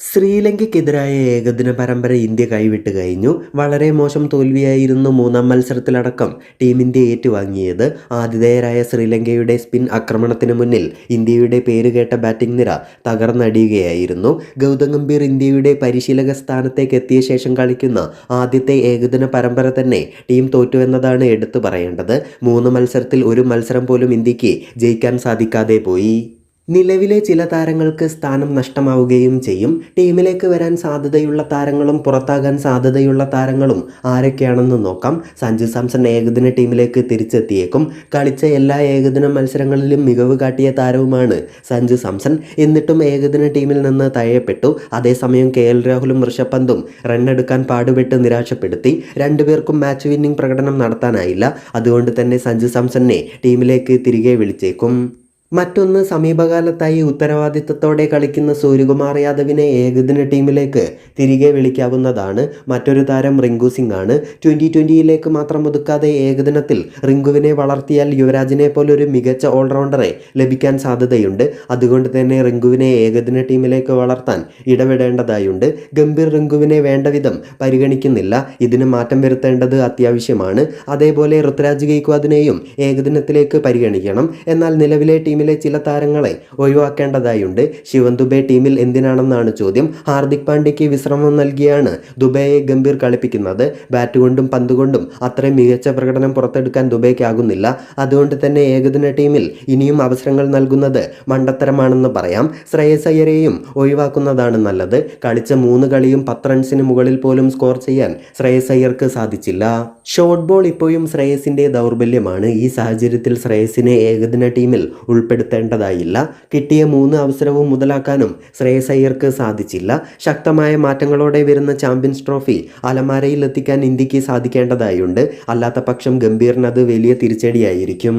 ശ്രീലങ്കയ്ക്കെതിരായ ഏകദിന പരമ്പര ഇന്ത്യ കൈവിട്ട് കഴിഞ്ഞു. വളരെ മോശം തോൽവിയായിരുന്നു മൂന്നാം മത്സരത്തിലടക്കം ടീം ഇന്ത്യ ഏറ്റുവാങ്ങിയത്. ആതിഥേയരായ ശ്രീലങ്കയുടെ സ്പിൻ ആക്രമണത്തിന് മുന്നിൽ ഇന്ത്യയുടെ പേരുകേട്ട ബാറ്റിംഗ് നിര തകർന്നടിയുകയായിരുന്നു. ഗൗതം ഗംഭീർ ഇന്ത്യയുടെ പരിശീലക സ്ഥാനത്തേക്ക് എത്തിയ ശേഷം കളിക്കുന്ന ആദ്യത്തെ ഏകദിന പരമ്പര തന്നെ ടീം തോറ്റു എന്നതാണ് എടുത്തു പറയേണ്ടത്. മൂന്ന് മത്സരത്തിൽ ഒരു മത്സരം പോലും ഇന്ത്യയ്ക്ക് ജയിക്കാൻ സാധിക്കാതെ പോയി. നിലവിലെ ചില താരങ്ങൾക്ക് സ്ഥാനം നഷ്ടമാവുകയും ചെയ്യും. ടീമിലേക്ക് വരാൻ സാധ്യതയുള്ള താരങ്ങളും പുറത്താകാൻ സാധ്യതയുള്ള താരങ്ങളും ആരൊക്കെയാണെന്ന് നോക്കാം. സഞ്ജു സാംസൺ ഏകദിന ടീമിലേക്ക് തിരിച്ചെത്തിയേക്കും. കളിച്ച എല്ലാ ഏകദിന മത്സരങ്ങളിലും മികവ് കാട്ടിയ താരവുമാണ് സഞ്ജു സാംസൺ. എന്നിട്ടും ഏകദിന ടീമിൽ നിന്ന് തഴയപ്പെട്ടു. അതേസമയം കെ എൽ രാഹുലും ഋഷഭ് പന്തും റണ്ണെടുക്കാൻ പാടുപെട്ട് നിരാശപ്പെടുത്തി. രണ്ടുപേർക്കും മാച്ച് വിന്നിംഗ് പ്രകടനം നടത്താനായില്ല. അതുകൊണ്ട് തന്നെ സഞ്ജു സാംസണിനെ ടീമിലേക്ക് തിരികെ വിളിച്ചേക്കും. മറ്റൊന്ന് സമീപകാലത്തായി ഉത്തരവാദിത്തത്തോടെ കളിക്കുന്ന സൂര്യകുമാർ യാദവിനെ ഏകദിന ടീമിലേക്ക് തിരികെ വിളിക്കാവുന്നതാണ്. മറ്റൊരു താരം റിങ്കു സിംഗ് ആണ് ട്വന്റി ട്വന്റിയിലേക്ക് മാത്രം ഒതുക്കാതെ ഏകദിനത്തിൽ റിങ്കുവിനെ വളർത്തിയാൽ യുവരാജിനെ പോലൊരു മികച്ച ഓൾറൗണ്ടറെ ലഭിക്കാൻ സാധ്യതയുണ്ട്. അതുകൊണ്ട് തന്നെ റിങ്കുവിനെ ഏകദിന ടീമിലേക്ക് വളർത്താൻ ഇടപെടേണ്ടതായുണ്ട്. ഗംഭീർ റിങ്കുവിനെ വേണ്ട വിധം പരിഗണിക്കുന്നില്ല. ഇതിന് മാറ്റം വരുത്തേണ്ടത് അത്യാവശ്യമാണ്. അതേപോലെ ഋത്രാജ് ഗെയ്ക്വാദിനെയും ഏകദിനത്തിലേക്ക് പരിഗണിക്കണം. എന്നാൽ നിലവിലെ ടീമിലെ ചില താരങ്ങളെ ഒഴിവാക്കേണ്ടതായുണ്ട്. ശിവൻ ദുബെ ടീമിൽ എന്തിനാണെന്നാണ് ചോദ്യം. ഹാർദിക് പാണ്ഡ്യയ്ക്ക് വിശ്രമം നൽകിയാണ് ദുബൈയെ ഗംഭീർ കളിപ്പിക്കുന്നത്. ബാറ്റ് കൊണ്ടും പന്ത് കൊണ്ടും അത്രയും മികച്ച പ്രകടനം പുറത്തെടുക്കാൻ ദുബൈക്കാകുന്നില്ല അതുകൊണ്ട് തന്നെ ഏകദിന ടീമിൽ ഇനിയും അവസരങ്ങൾ നൽകുന്നത് മണ്ടത്തരമാണെന്ന് പറയാം. ശ്രേയസ് അയ്യരെയും ഒഴിവാക്കുന്നതാണ് നല്ലത്. കളിച്ച മൂന്ന് കളിയും പത്ത് റൺസിന് മുകളിൽ പോലും സ്കോർ ചെയ്യാൻ ശ്രേയസ് അയ്യർക്ക് സാധിച്ചില്ല. ഷോർട്ട് ബോൾ ഇപ്പോഴും ശ്രേയസിന്റെ ദൗർബല്യമാണ്. ഈ സാഹചര്യത്തിൽ ശ്രേയസിനെ ഏകദിന ടീമിൽ ഉൾപ്പെടുത്തേണ്ടതായില്ല. കിട്ടിയ മൂന്ന് അവസരവും മുതലാക്കാനും ശ്രേയസ് അയ്യർക്ക് സാധിച്ചില്ല. ശക്തമായ മാറ്റങ്ങളോടെ വരുന്ന ചാമ്പ്യൻസ് ട്രോഫി അലമാരയിൽ എത്തിക്കാൻ ഇന്ത്യയ്ക്ക് സാധിക്കേണ്ടതായുണ്ട്. അല്ലാത്ത പക്ഷം ഗംഭീറിനത് വലിയ തിരിച്ചടിയായിരിക്കും.